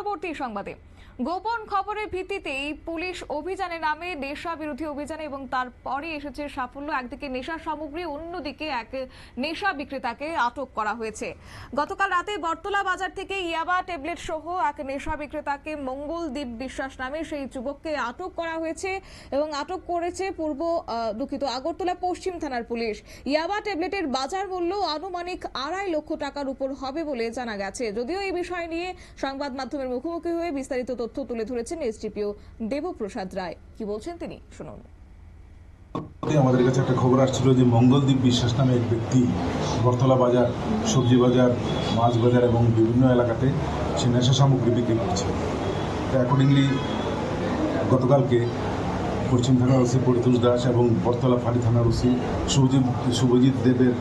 পরবর্তী সংবাদে। গোপন খবরের ভিত্তিতেই পুলিশ অভিযানে নামে, নেশা বিরোধী অভিযানে এবং তারপরে এসেছে সাফল্য। একদিকে নেশা সামগ্রী, অন্যদিকে এক নেশা বিক্রেতাকে আটক করা হয়েছে। গতকাল রাতে বটতলা বাজার থেকে ইয়াবা ট্যাবলেট সহ এক নেশা বিক্রেতাকে মঙ্গলদীপ বিশ্বাস নামে সেই যুবককে আটক করা হয়েছে এবং আটক করেছে পূর্ব দুঃখিত আগরতলা পশ্চিম থানার পুলিশ। ইয়াবা ট্যাবলেটের বাজার মূল্য আনুমানিক আড়াই লক্ষ টাকার উপর হবে বলে জানা গেছে। যদিও এই বিষয় নিয়ে সংবাদ মাধ্যমের মুখোমুখি হয়ে বিস্তারিত তথ্য তুলে ধরেছেন এসডিপিও দেবপ্রসাদ রায়। কি বলছেন তিনি? শুনুন। আমাদের কাছে একটা খবর আসছিল যে মঙ্গলদীপ বিশ্বাস নামে এক ব্যক্তি বরতলা বাজার, সবজি বাজার, মাছ বাজার এবং বিভিন্ন এলাকাতে সে নেশা সামগ্রী বিক্রি করছে। তো অ্যাকর্ডিংলি গতকালকে পশ্চিম থানার ওসি পরিতোষ দাস এবং বরতলা ফাঁড়ি থানার ওসি শুভজিৎ শুভজিৎ দেবের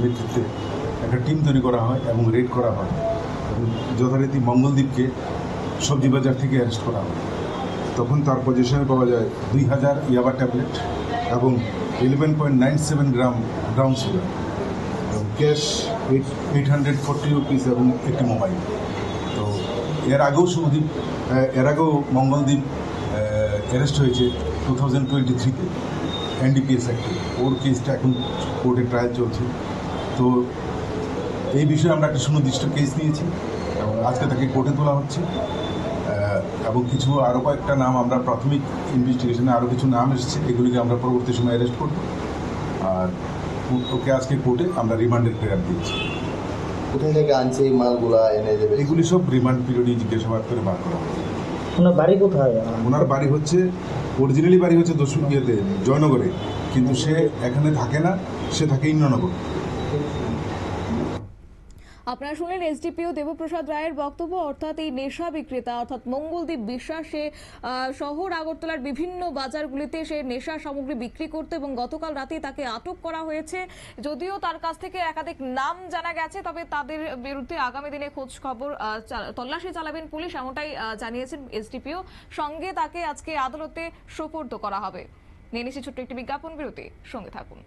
নেতৃত্বে একটা টিম তৈরি করা হয় এবং রেড করা হয়। যথারীতি মঙ্গলদ্বীপকে সবজি বাজার থেকে অ্যারেস্ট করা হয়। তখন তার পজিশনে পাওয়া যায় দুই হাজার ইয়াবা ট্যাবলেট এবং eleven point nine seven gram brown sugar এবং cash eight eight hundred forty rupees এবং একটি মোবাইল তো এর আগেও শুভদীপ আহ, এর আগেও মঙ্গলদ্বীপ অ্যারেস্ট হয়েছে টু থাউজেন্ড টোয়েন্টি থ্রিতে এনডিপিএস অ্যাক্টে ওর কেসটা এখন কোর্টে ট্রায়াল চলছে। তো এই বিষয়ে আমরা একটা সুনির্দিষ্ট কেস নিয়েছি। এবং আজকে তাকে কোর্টে তোলা হচ্ছে। এবং কিছু আরও কয়েকটা নাম আমরা প্রাথমিক ইনভেস্টিগেশনে আরও কিছু নাম এসেছে এগুলিকে আমরা পরবর্তী সময় অ্যারেস্ট করব। আর ওকে আজকে কোর্টে আমরা রিমান্ডের প্রেয়ার দিয়েছি কোথায় থেকে আনছে এই মালগুলা এনে দেবে? এগুলি সব রিমান্ড পিরিয়ডে জিজ্ঞাসাবাদ করে বার করা হবে। ওনার বাড়ি কোথায়? ওনার বাড়ি হচ্ছে অরিজিনালি বাড়ি হচ্ছে দক্ষিণ ইয়েতে জয়নগরে। কিন্তু সে এখানে থাকে না সে থাকে ইন্দ্রনগর। আপনারা শুনলেন এসডিপিও দেবপ্রসাদ রায়ের বক্তব্য, অর্থাৎ এই নেশা বিক্রেতা, অর্থাৎ মঙ্গলদীপ বিশ্বাস সে শহর আগরতলার বিভিন্ন বাজারগুলিতে সে নেশা সামগ্রী বিক্রি করতে এবং গতকাল রাতে তাকে আটক করা হয়েছে। যদিও তার কাছ থেকে একাধিক নাম জানা গেছে, তবে তাদের বিরুদ্ধে আগামী দিনে খোঁজ খবর তল্লাশি চালাবেন পুলিশ এমনটাই জানিয়েছেন এসডিপিও। সঙ্গে তাকে আজকে আদালতে সোপর্দ করা হবে। নিয়ে নিচ্ছি ছোট্ট একটি বিজ্ঞাপন, বিরতি, সঙ্গে থাকুন।